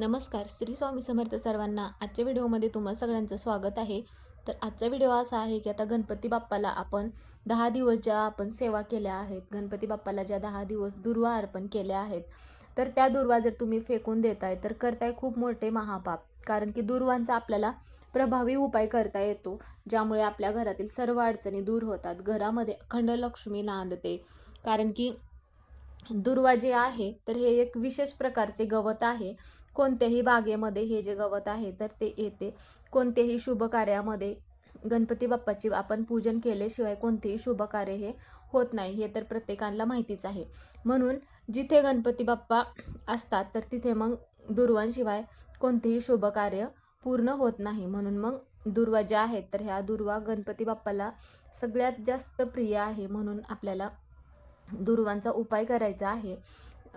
नमस्कार श्री स्वामी समर्थ सर्वांना आजच्या व्हिडिओमध्ये तुम्हा सगळ्यांचं स्वागत आहे. तर आजचा व्हिडिओ असा आहे की आता गणपती बाप्पाला आपण दहा दिवस ज्या आपण सेवा केल्या आहेत गणपती बाप्पाला ज्या दहा दिवस दुर्वा अर्पण केल्या आहेत तर त्या दुर्वा जर तुम्ही फेकून देताय तर करताय खूप मोठे महापाप. कारण की दुर्वांचा आपल्याला प्रभावी उपाय करता येतो ज्यामुळे आपल्या घरातील सर्व अडचणी दूर होतात. घरामध्ये अखंड लक्ष्मी नांदते. कारण की दुर्वा जे आहे तर हे एक विशेष प्रकारचे गवत आहे. कोणत्याही बागेमध्ये हे जे गवत आहे तर ते येते. कोणत्याही शुभ कार्यामध्ये गणपती बाप्पाची आपण पूजन केल्याशिवाय कोणतेही शुभ कार्य हे होत नाही हे तर प्रत्येकाला माहितीच आहे. म्हणून जिथे गणपती बाप्पा असतात तर तिथे मग दुर्वांशिवाय कोणतेही शुभ कार्य पूर्ण होत नाही. म्हणून मग दुर्वा ज्या आहेत तर ह्या दुर्वा गणपती बाप्पाला सगळ्यात जास्त प्रिय आहे. म्हणून आपल्याला दुर्वांचा उपाय करायचा आहे.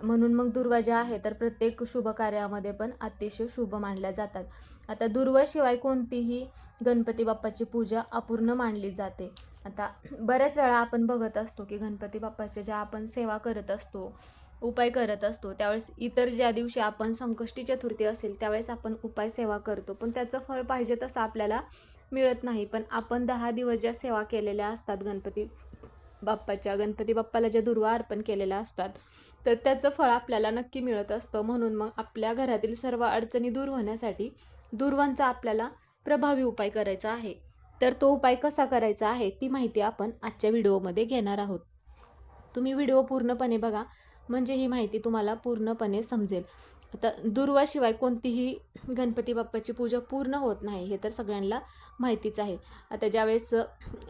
म्हणून मग दुर्वा ज्या आहे तर प्रत्येक शुभ कार्यामध्ये पण अतिशय शुभ मानल्या जातात. आता दुर्वाशिवाय कोणतीही गणपती बाप्पाची पूजा अपूर्ण मानली जाते. आता बऱ्याच वेळा आपण बघत असतो की गणपती बाप्पाच्या ज्या आपण सेवा करत असतो उपाय करत असतो त्यावेळेस इतर ज्या दिवशी आपण संकष्टी चतुर्थी असेल त्यावेळेस आपण उपाय सेवा करतो. पण त्याचं फळ पाहिजे तसं आपल्याला मिळत नाही. पण आपण दहा दिवस ज्या सेवा केलेल्या असतात गणपती बाप्पाच्या गणपती बाप्पाला ज्या दुर्वा अर्पण केलेल्या असतात तर त्याचं फळ आपल्याला नक्की मिळत असतं. म्हणून मग आपल्या घरातील सर्व अडचणी दूर होण्यासाठी दूरवांचा आपल्याला प्रभावी उपाय करायचा आहे. तर तो उपाय कसा करायचा आहे ती माहिती आपण आजच्या व्हिडिओमध्ये घेणार आहोत. तुम्ही व्हिडिओ पूर्णपणे बघा म्हणजे ही माहिती तुम्हाला पूर्णपणे समजेल. आता दुर्वाशिवाय कोणतीही गणपती बाप्पाची पूजा पूर्ण होत नाही हे तर सगळ्यांना माहितीच आहे. आता ज्यावेळेस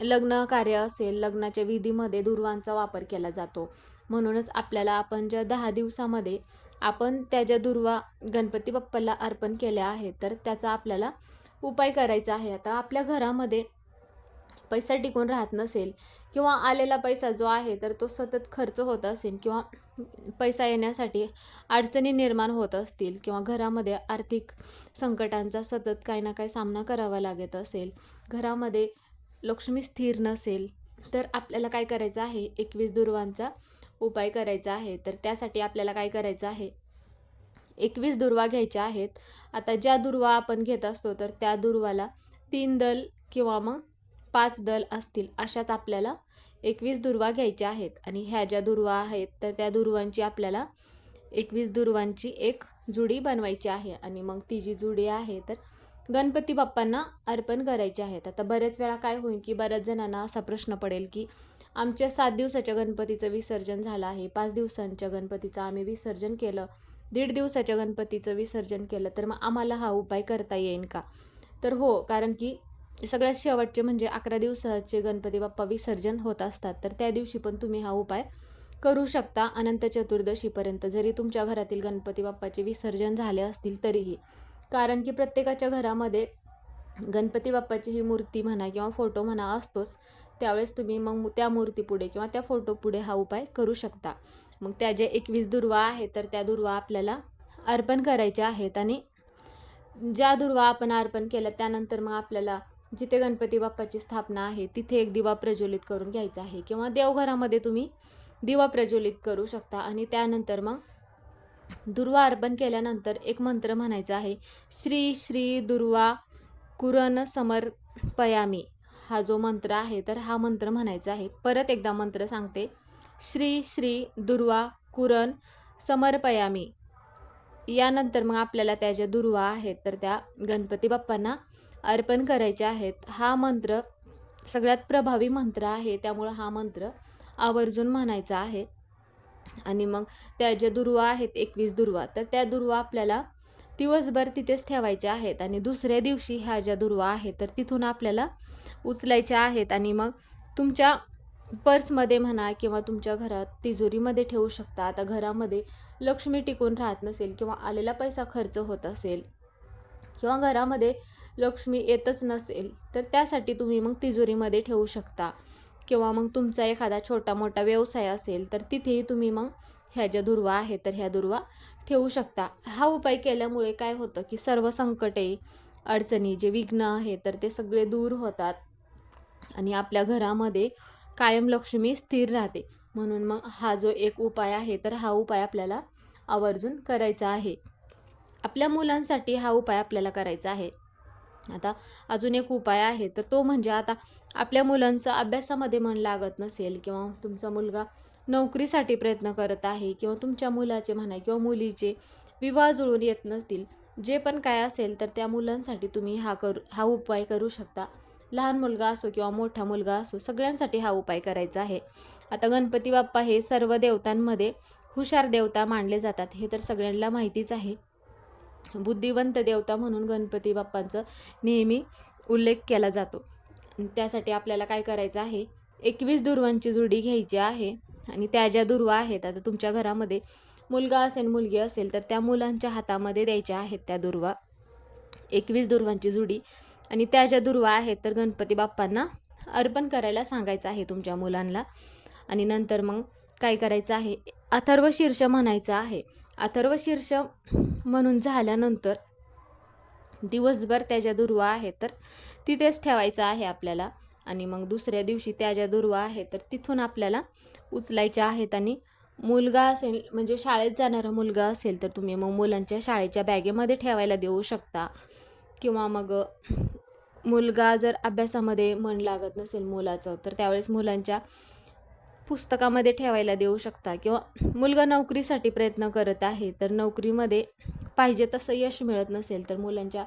लग्न कार्य असेल लग्नाच्या विधीमध्ये दुर्वांचा वापर केला जातो. म्हणूनच आपल्याला आपण ज्या दहा दिवसामध्ये आपण त्या ज्या दुर्वा गणपती बाप्पाला अर्पण केल्या आहेत तर त्याचा आपल्याला उपाय करायचा आहे. आता आपल्या घरामध्ये पैसा टिकून राहत नसेल किंवा आलेला पैसा जो आहे तर तो सतत खर्च होत असेल किंवा पैसा येण्यासाठी अडचणी निर्माण होत असतील किंवा घरामध्ये आर्थिक संकटांचा सतत काही ना काही सामना करावा लागत असेल घरामध्ये लक्ष्मी स्थिर नसेल तर आपल्याला काय करायचं आहे? एकवीस दुर्वांचा उपाय करायचा आहे. तर त्यासाठी आपल्याला काय करायचं आहे? एकवीस दुर्वा घ्यायच्या आहेत. आता ज्या दुर्वा आपण घेत असतो तर त्या दुर्वाला तीन दल किंवा मग पाच दल असतील अशाच आपल्याला एकवीस दुर्वा घ्यायच्या आहेत. आणि ह्या ज्या दुर्वा आहेत तर त्या दुर्वांची आपल्याला एकवीस दुर्वांची एक जुडी बनवायची आहे. आणि मग ती जी जुडी आहे तर गणपती बाप्पांना अर्पण करायचे आहेत. आता बऱ्याच वेळा काय होईल की बऱ्याच जणांना असा प्रश्न पडेल की आमच्या सात दिवसाच्या गणपतीचं विसर्जन झालं आहे. पाच दिवसांच्या गणपतीचं आम्ही विसर्जन केलं. दीड दिवसाच्या गणपतीचं विसर्जन केलं. तर मग आम्हाला हा उपाय करता येईल का? तर हो कारण की सगळ्यात शेवटचे म्हणजे अकरा दिवसाचे गणपती बाप्पा विसर्जन होत असतात. तर त्या दिवशी पण तुम्ही हा उपाय करू शकता. अनंत चतुर्दशीपर्यंत जरी तुमच्या घरातील गणपती बाप्पाचे विसर्जन झाले असतील तरीही. कारण की प्रत्येकाच्या घरामध्ये गणपती बाप्पाची ही मूर्ती म्हणा किंवा फोटो म्हणा असतोच त्यावेळेस तुम्ही मग त्या मूर्तीपुढे किंवा त्या फोटोपुढे हा उपाय करू शकता. मग त्या जे एकवीस दुर्वा आहेत तर त्या दुर्वा आपल्याला अर्पण करायच्या आहेत आणि ज्या दुर्वा आपण अर्पण केल्या त्यानंतर मग आपल्याला जिथे गणपती बाप्पाची स्थापना आहे तिथे एक दिवा प्रज्वलित करून घ्यायचा आहे किंवा देवघरामध्ये तुम्ही दिवा प्रज्वलित करू शकता आणि त्यानंतर मग दुर्वा अर्पण केल्यानंतर एक मंत्र म्हणायचा आहे. श्री श्री दुर्वा कुरण समर्पयामी. हा जो मंत्र आहे तर हा मंत्र म्हणायचा आहे. परत एकदा मंत्र सांगते. श्री श्री दुर्वा कुरण समर्पयामी. यानंतर मग आपल्याला त्या ज्या दुर्वा आहेत तर त्या गणपती बाप्पांना अर्पण करायच्या आहेत. हा मंत्र सगळ्यात प्रभावी मंत्र आहे. त्यामुळं हा मंत्र आवर्जून म्हणायचा आहे. आणि मग त्या ज्या दुर्वा आहेत एकवीस दुर्वा तर त्या दुर्वा आपल्याला दिवसभर तिथेच ठेवायच्या आहेत. आणि दुसऱ्या दिवशी ह्या ज्या दुर्वा आहेत तर तिथून आपल्याला उचलायच्या आहेत. आणि मग तुमच्या पर्समध्ये म्हणा किंवा तुमच्या घरात तिजोरीमध्ये ठेवू शकता. आता घरामध्ये लक्ष्मी टिकून राहत नसेल किंवा आलेला पैसा खर्च होत असेल किंवा घरामध्ये लक्ष्मी येतच नसेल तर त्यासाठी तुम्ही मग तिजोरीमध्ये ठेवू शकता. किंवा मग तुमचा एखादा छोटा मोठा व्यवसाय असेल तर तिथेही तुम्ही मग ह्या ज्या दुर्वा आहेत तर ह्या दुर्वा ठेवू शकता. हा उपाय केल्यामुळे काय होतं की सर्व संकटे अडचणी जे विघ्न आहे तर ते सगळे दूर होतात आणि आपल्या घरामध्ये कायम लक्ष्मी स्थिर राहते. म्हणून मग हा जो एक उपाय आहे तर हा उपाय आपल्याला आवर्जून करायचा आहे. आपल्या मुलांसाठी हा उपाय आपल्याला करायचा आहे. आता अजून एक उपाय आहे तर तो म्हणजे आता आपल्या मुलांचं अभ्यासामध्ये मन लागत नसेल किंवा तुमचा मुलगा नोकरीसाठी प्रयत्न करत आहे किंवा तुमच्या मुलाचे म्हणा किंवा मुलीचे विवाह जुळून येत नसतील जे पण काय असेल तर त्या मुलांसाठी तुम्ही हा करू हा उपाय करू शकता. लहान मुलगा असो किंवा मोठा मुलगा असो सगळ्यांसाठी हा उपाय करायचा आहे. आता गणपती बाप्पा हे सर्व देवतांमध्ये हुशार देवता मानले जातात हे तर सगळ्यांना माहितीच आहे. बुद्धिवंत देवता म्हणून गणपती बाप्पांचं नेहमी उल्लेख केला जातो. त्यासाठी आपल्याला काय करायचं आहे? एकवीस दुर्वांची जोडी घ्यायची आहे आणि त्या ज्या दुर्वा आहेत आता तुमच्या घरामध्ये मुलगा असेल मुलगी असेल तर त्या मुलांच्या हातामध्ये द्यायच्या आहेत त्या दुर्वा. एकवीस दुर्वांची जुडी. आणि त्या ज्या दुर्वा आहेत तर गणपती बाप्पांना अर्पण करायला सांगायचं आहे तुमच्या मुलांना. आणि नंतर मग काय करायचं आहे? अथर्व शीर्ष म्हणायचं आहे. अथर्व शीर्ष म्हणून झाल्यानंतर दिवसभर त्या दुर्वा आहे तर तिथेच ठेवायचं आहे आपल्याला. आणि मग दुसऱ्या दिवशी त्या ज्या दुर्वा आहे तर तिथून आपल्याला उचलायच्या आहेत. आणि मुलगा असेल म्हणजे शाळेत जाणारा मुलगा असेल तर तुम्ही मग मुलांच्या शाळेच्या बॅगेमध्ये ठेवायला देऊ शकता. किंवा मग मुलगा जर अभ्यासामध्ये मन लागत नसेल मुलाचं तर त्यावेळेस मुलांच्या पुस्तकामध्ये ठेवायला देऊ शकता किंवा मुलगा नोकरीसाठी प्रयत्न करत आहे तर नोकरीमध्ये पाहिजे तसं यश मिळत नसेल तर मुलांच्या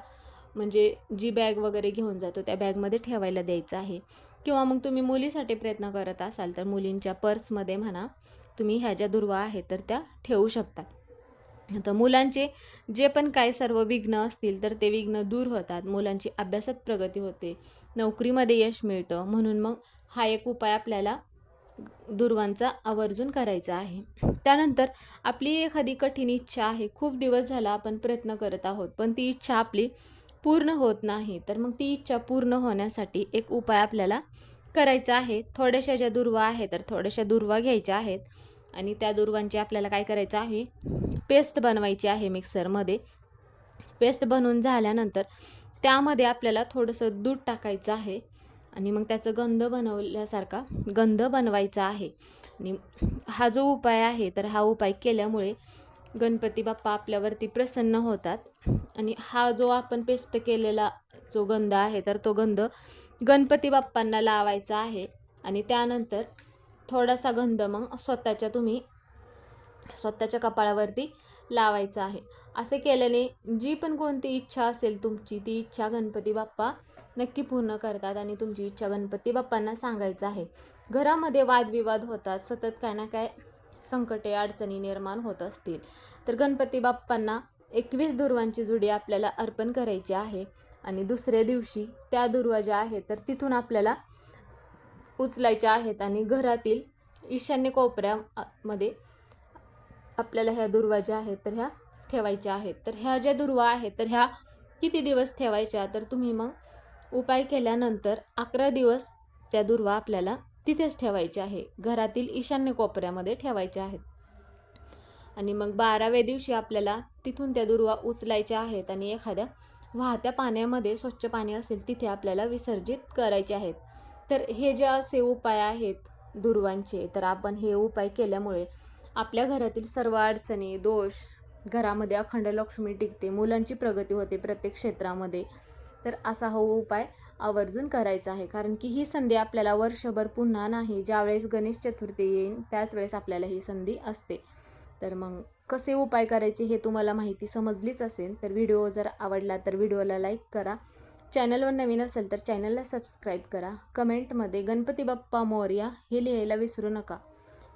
म्हणजे जी बॅग वगैरे घेऊन जातो त्या बॅगमध्ये ठेवायला द्यायचं आहे. किंवा मग तुम्ही मुलीसाठी प्रयत्न करत असाल तर मुलींच्या पर्समध्ये म्हणा तुम्ही ह्या ज्या दुर्वा आहेत तर त्या ठेवू शकता. तर मुलांचे जे पण काय सर्व विघ्न असतील तर ते विघ्न दूर होतात. मुलांची अभ्यासात प्रगती होते. नोकरीमध्ये यश मिळतं. म्हणून मग हा एक उपाय आपल्याला दुर्वांचा आवर्जून करायचा आहे. त्यानंतर आपली एखादी कठीण इच्छा आहे खूप दिवस झाला आपण प्रयत्न करत आहोत पण ती इच्छा आपली पूर्ण होत नाही तर मग ती इच्छा पूर्ण होण्यासाठी एक उपाय आपल्याला करायचा आहे. थोड्याशा ज्या दुर्वा आहेत तर थोड्याशा दुर्वा घ्यायच्या आहेत आणि त्या दुर्वांची आपल्याला काय करायचं आहे? पेस्ट बनवायची आहे मिक्सरमध्ये. पेस्ट बनवून झाल्यानंतर त्यामध्ये आपल्याला थोडंसं दूध टाकायचं आहे. आणि मग त्याचं गंध बनवल्यासारखा गंध बनवायचा आहे. आणि हा जो उपाय आहे तर हा उपाय केल्यामुळे गणपती बाप्पा आपल्यावरती प्रसन्न होतात. आणि हा जो आपण पेस्ट केलेला जो गंध आहे तर तो गंध गणपती बाप्पांना लावायचा आहे. आणि त्यानंतर थोडासा गंध मग स्वतःच्या तुम्ही स्वतःच्या कपाळावरती लावायचं आहे. असे केल्याने जी पण कोणती इच्छा असेल तुमची ती इच्छा गणपती बाप्पा नक्की पूर्ण करतात आणि तुमची इच्छा गणपती बाप्पांना सांगायचं आहे. घरामध्ये वादविवाद होतात सतत काय ना काय संकटे अडचणी निर्माण होत असतील. तर गणपती बाप्पांना एकवीस दुर्वांची जुडी आपल्याला अर्पण करायची आहे आणि दुसऱ्या दिवशी त्या दुर्वा ज्या आहेत तर तिथून आपल्याला उचलायच्या आहेत आणि घरातील ईशान्य कोपऱ्यामध्ये आपल्याला ह्या दुर्वा ज्या आहेत तर ह्या ठेवायच्या आहेत. तर ह्या ज्या दुर्वा आहेत तर ह्या किती दिवस ठेवायच्या? तर तुम्ही मग उपाय केल्यानंतर अकरा दिवस त्या दुर्वा आपल्याला तिथेच ठेवायच्या आहे. घरातील ईशान्य कोपऱ्यामध्ये ठेवायच्या आहेत. आणि मग बाराव्या दिवशी आपल्याला तिथून त्या दुर्वा उचलायच्या आहेत आणि एखाद्या वाहत्या पाण्यामध्ये स्वच्छ पाणी असेल तिथे आपल्याला विसर्जित करायचे आहेत. तर हे जे असे उपाय आहेत दुर्वांचे तर आपण हे उपाय केल्यामुळे आपल्या घरातील सर्व अडचणी दोष घरामध्ये अखंड लक्ष्मी टिकते मुलांची प्रगती होते प्रत्येक क्षेत्रामध्ये तर असा हा उपाय आवर्जून करायचा आहे. कारण की ही संधी आपल्याला वर्षभर पुन्हा नाही ज्यावेळेस गणेश चतुर्थी येईल त्याच वेळेस आपल्याला ही संधी असते. तर मग कसे उपाय करायचे हे तुम्हाला माहिती समजलीच असेल तर व्हिडिओ जर आवडला तर व्हिडिओला लाईक करा. चॅनलवर नवीन असेल तर चॅनलला सबस्क्राईब करा. कमेंटमध्ये गणपती बाप्पा मोर्या हे लिहायला विसरू नका.